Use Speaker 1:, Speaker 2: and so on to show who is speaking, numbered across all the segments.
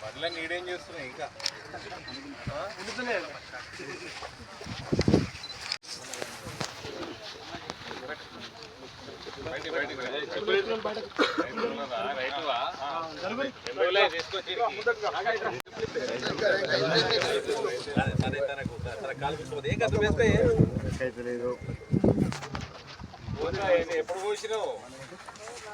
Speaker 1: పనులు నీడేం చేస్తున్నాయి ఇంకా ఎప్పుడు పోసినావు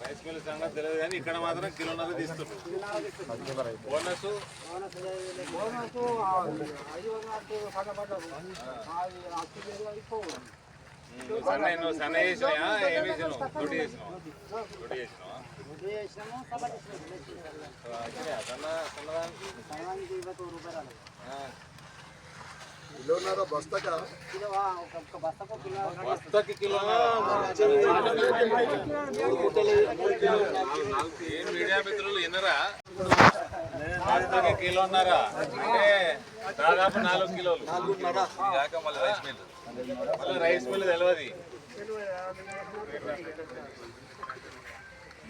Speaker 1: రైస్ మిల్ సంగతి తెలియదు కానీ ఇక్కడ మాత్రం కిలోన్నర తీస్తున్నారు. బోనస్ సన్న నువ్వు సన్న చేసినాయా ఏం చేసినావు తొడి చేసినావా తొడి చేసినావా? సన్న సన్నదానికి.
Speaker 2: కిలోన్నర బస్తక?
Speaker 1: బస్తకి కిలో ఏం మీడియా మిత్రులు విన్నరా బస్తకి కిలోన్నరా. అంటే దాదాపు నాలుగు కిలోలు. ఇది కాక మళ్ళీ రైస్ మిల్. మళ్ళీ రైస్ మిల్ తెలియదు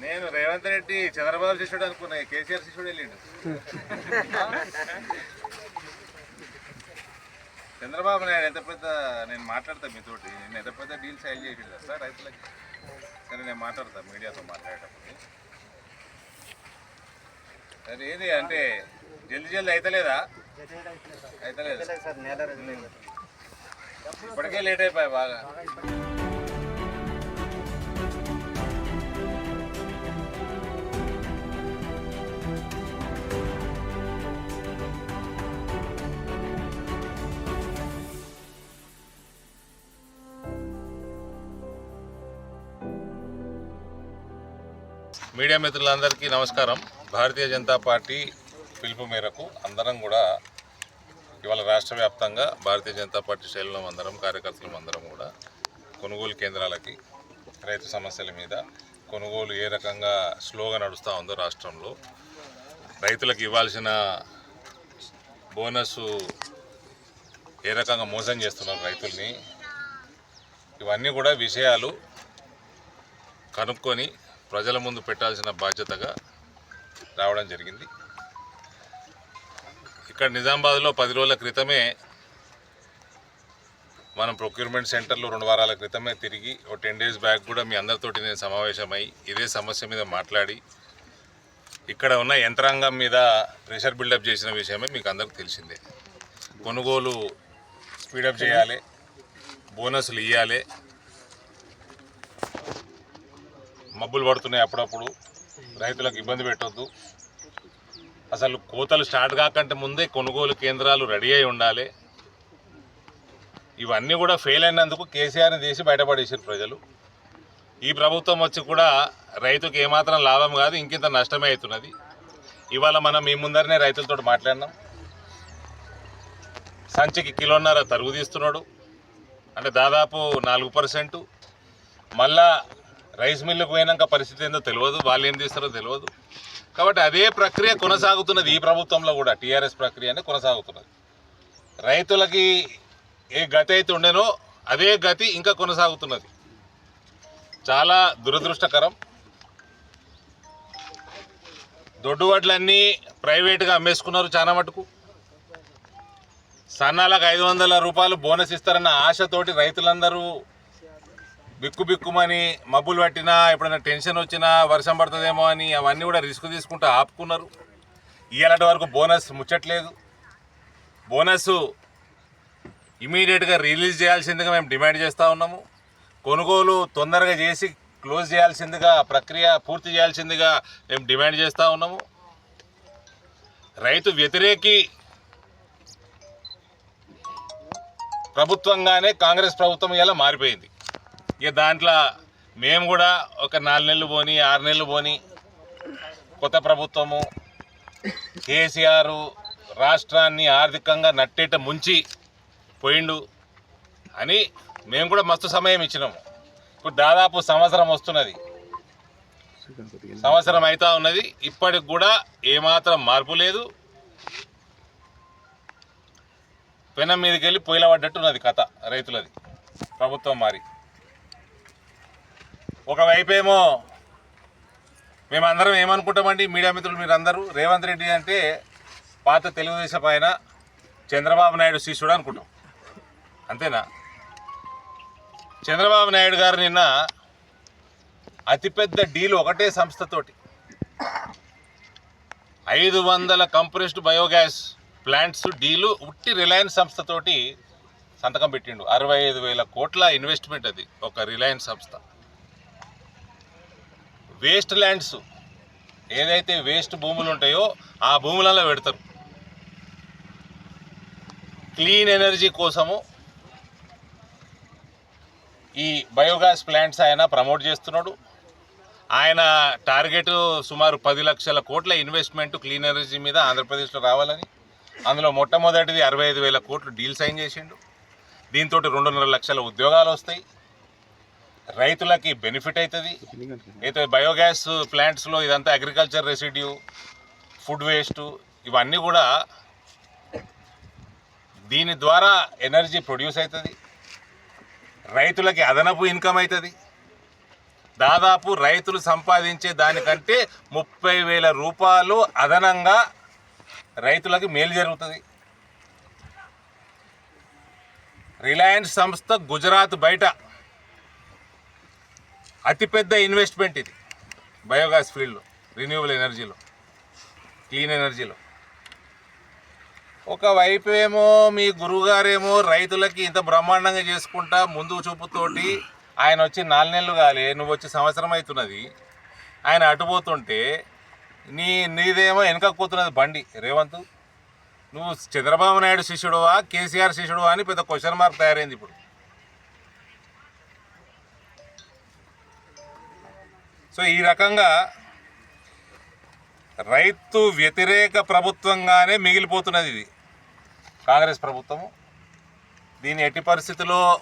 Speaker 1: నేను రేవంత్ రెడ్డి చంద్రబాబు శిష్యుడు అనుకున్నా కేసీఆర్ శిష్యుడు వెళ్ళిండు. చంద్రబాబు నాయుడు ఎంత పెద్ద నేను మాట్లాడతా మీతోటి నేను ఎంత పెద్ద డీల్ సైల్ చేసి కదా సార్ రైతులకి? సరే నేను మాట్లాడతా మీడియాతో మాట్లాడేటప్పుడు. సరే ఏది అంటే జల్దీ జల్దీ అయితలేదా? అయితలేదా. ఇప్పటికే లేట్ అయిపోయా బాగా. మీడియా మిత్రులందరికీ నమస్కారం. భారతీయ జనతా పార్టీ పిలుపు మేరకు అందరం కూడా ఇవాళ రాష్ట్ర వ్యాప్తంగా భారతీయ జనతా పార్టీ శ్రేణులం అందరం కార్యకర్తలం అందరం కూడా కొనుగోలు కేంద్రాలకి రైతు సమస్యల మీద కొనుగోలు ఏ రకంగా స్లోగా నడుస్తూ ఉందో రాష్ట్రంలో రైతులకు ఇవ్వాల్సిన బోనస్ ఏ రకంగా మోసం చేస్తున్నారు రైతుల్ని ఇవన్నీ కూడా విషయాలు కనుక్కొని ప్రజల ముందు పెట్టాల్సిన బాధ్యతగా రావడం జరిగింది. ఇక్కడ నిజామాబాద్లో పది రోజుల క్రితమే మనం ప్రొక్యూర్మెంట్ సెంటర్లో రెండు వారాల క్రితమే తిరిగి ఒక టెన్ డేస్ బ్యాక్ కూడా మీ అందరితోటి నేను సమావేశమై ఇదే సమస్య మీద మాట్లాడి ఇక్కడ ఉన్న యంత్రాంగం మీద ప్రెషర్ బిల్డప్ చేసిన విషయమే మీకు అందరికి తెలిసిందే. కొనుగోలు స్పీడప్ చేయాలి బోనస్లు ఇవ్వాలి మబ్బులు పడుతున్నాయి అప్పుడప్పుడు. రైతులకు ఇబ్బంది పెట్టొద్దు. అసలు కోతలు స్టార్ట్ కాకంటే ముందే కొనుగోలు కేంద్రాలు రెడీ అయి ఉండాలి. ఇవన్నీ కూడా ఫెయిల్ అయినందుకు కేసీఆర్ని తీసి బయటపడేసారు ప్రజలు. ఈ ప్రభుత్వం వచ్చి కూడా రైతుకు ఏమాత్రం లాభం కాదు ఇంకింత నష్టమే అవుతున్నది. ఇవాళ మనం మీ ముందరనే రైతులతో మాట్లాడినాం. సంచికి కిలోన్నర తరుగు తీస్తున్నాడు. అంటే దాదాపు నాలుగు పర్సెంటు. మళ్ళా రైస్ మిల్లుకు పోయినాక పరిస్థితి ఏందో తెలియదు వాళ్ళు ఏం తీస్తారో తెలియదు. కాబట్టి అదే ప్రక్రియ కొనసాగుతున్నది ఈ ప్రభుత్వంలో కూడా టీఆర్ఎస్ ప్రక్రియనే కొనసాగుతున్నది. రైతులకి ఏ గతి అయితే ఉండేనో అదే గతి ఇంకా కొనసాగుతున్నది. చాలా దురదృష్టకరం. దొడ్డు వడ్లన్నీ ప్రైవేట్గా అమ్మేసుకున్నారు చాలా మటుకు. సన్నాలకు ఐదు వందల రూపాయలు బోనస్ ఇస్తారన్న ఆశతోటి రైతులందరూ బిక్కు బిక్కుమని మబ్బులు పట్టినా ఎప్పుడైనా టెన్షన్ వచ్చినా వర్షం పడుతుందేమో అని అవన్నీ కూడా రిస్క్ తీసుకుంటూ ఆపుకున్నారు. ఇలాంటి వరకు బోనస్ ముచ్చట్లేదు. బోనస్ ఇమీడియట్గా రిలీజ్ చేయాల్సిందిగా మేము డిమాండ్ చేస్తూ ఉన్నాము. కొనుగోలు తొందరగా చేసి క్లోజ్ చేయాల్సిందిగా ప్రక్రియ పూర్తి చేయాల్సిందిగా మేము డిమాండ్ చేస్తూ ఉన్నాము. రైతు వ్యతిరేకి ప్రభుత్వంగానే కాంగ్రెస్ ప్రభుత్వం ఇలా మారిపోయింది. ఇక దాంట్లో మేము కూడా ఒక నాలుగు నెలలు పోని ఆరు నెలలు పోని కొత్త ప్రభుత్వము కేసీఆర్ రాష్ట్రాన్ని ఆర్థికంగా నట్టేట ముంచి పోయిండు అని మేము కూడా మస్తు సమయం ఇచ్చినాము. ఇప్పుడు దాదాపు సంవత్సరం వస్తున్నది. సంవత్సరం అవుతా ఉన్నది. ఇప్పటికి కూడా ఏమాత్రం మార్పు లేదు. పెనం మీదకి వెళ్ళి పొయ్యిల పడ్డట్టున్నది కథ రైతులది. ప్రభుత్వం మారి ఒకవైపేమో మేమందరం ఏమనుకుంటామండి? మీడియా మిత్రులు మీరందరూ. రేవంత్ రెడ్డి అంటే పాత తెలుగుదేశం పైన చంద్రబాబు నాయుడు శిష్యుడు అనుకుంటాం. అంతేనా? చంద్రబాబు నాయుడు గారు నిన్న అతిపెద్ద డీల్ ఒకటే సంస్థతోటి ఐదు వందల కంప్రెస్డ్ బయోగ్యాస్ ప్లాంట్స్ డీలు ఉట్టి రిలయన్స్ సంస్థతోటి సంతకం పెట్టిండు. అరవై ఐదు వేల కోట్ల ఇన్వెస్ట్మెంట్ అది ఒక రిలయన్స్ సంస్థ. వేస్ట్ ల్యాండ్స్ ఏదైతే వేస్ట్ భూములు ఉంటాయో ఆ భూములలో పెడతారు. క్లీన్ ఎనర్జీ కోసము ఈ బయోగ్యాస్ ప్లాంట్స్ ఆయన ప్రమోట్ చేస్తున్నాడు. ఆయన టార్గెట్ సుమారు పది లక్షల కోట్ల ఇన్వెస్ట్మెంట్ క్లీన్ ఎనర్జీ మీద ఆంధ్రప్రదేశ్లో రావాలని అందులో మొట్టమొదటిది అరవై ఐదు వేల కోట్లు డీల్ సైన్ చేసిండు. దీంతో రెండున్నర లక్షల ఉద్యోగాలు వస్తాయి. రైతులకి బెనిఫిట్ అవుతుంది అయితే బయోగ్యాస్ ప్లాంట్స్లో ఇదంతా అగ్రికల్చర్ రెసిడ్యూ ఫుడ్ వేస్ట్ ఇవన్నీ కూడా దీని ద్వారా ఎనర్జీ ప్రొడ్యూస్ అవుతుంది రైతులకి అదనపు ఇన్కమ్ అవుతుంది దాదాపు రైతులు సంపాదించే దానికంటే ముప్పై వేల రూపాయలు అదనంగా రైతులకి మేలు జరుగుతుంది. రిలయన్స్ సంస్థ గుజరాత్ బయట అతిపెద్ద ఇన్వెస్ట్మెంట్ ఇది. బయోగ్యాస్ ఫీల్డ్లో రిన్యూవబుల్ ఎనర్జీలో క్లీన్ ఎనర్జీలో ఒకవైపు ఏమో మీ గురువుగారేమో రైతులకి ఇంత బ్రహ్మాండంగా చేసుకుంటా ముందు చూపుతోటి ఆయన వచ్చి నాలుగు నెలలు కాలే నువ్వు వచ్చి సంవత్సరం అవుతున్నది. ఆయన అటుపోతుంటే నీ నీదేమో వెనకపోతున్నది బండి. రేవంత్ నువ్వు చంద్రబాబు నాయుడు శిష్యుడువా కేసీఆర్ శిష్యుడువా అని పెద్ద క్వశ్చన్ మార్క్ తయారైంది ఇప్పుడు. సో ఈ రకంగా రైతు వ్యతిరేక ప్రభుత్వంగానే మిగిలిపోతున్నది ఇది. కాంగ్రెస్ ప్రభుత్వము. దీన్ని ఎట్టి పరిస్థితిలో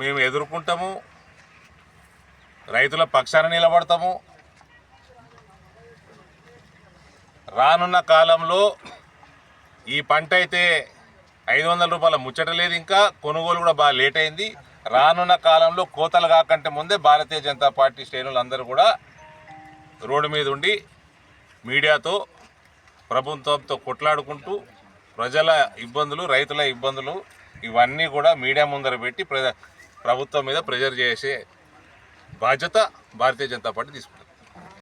Speaker 1: మేము ఎదుర్కొంటాము. రైతుల పక్షాన నిలబడతాము. రానున్న కాలంలో ఈ పంట అయితే ఐదు వందల రూపాయల ముచ్చట లేదు ఇంకా. కొనుగోలు కూడా బాగా లేట్ అయింది. రానున్న కాలంలో కోతలు కాకంటే ముందే భారతీయ జనతా పార్టీ శ్రేణులు అందరూ కూడా రోడ్డు మీద ఉండి మీడియాతో ప్రభుత్వంతో కొట్లాడుకుంటూ ప్రజల ఇబ్బందులు రైతుల ఇబ్బందులు ఇవన్నీ కూడా మీడియా ముందర పెట్టి ప్రభుత్వం మీద ప్రెజర్ చేసే బాధ్యత భారతీయ జనతా పార్టీ తీసుకుంటుంది.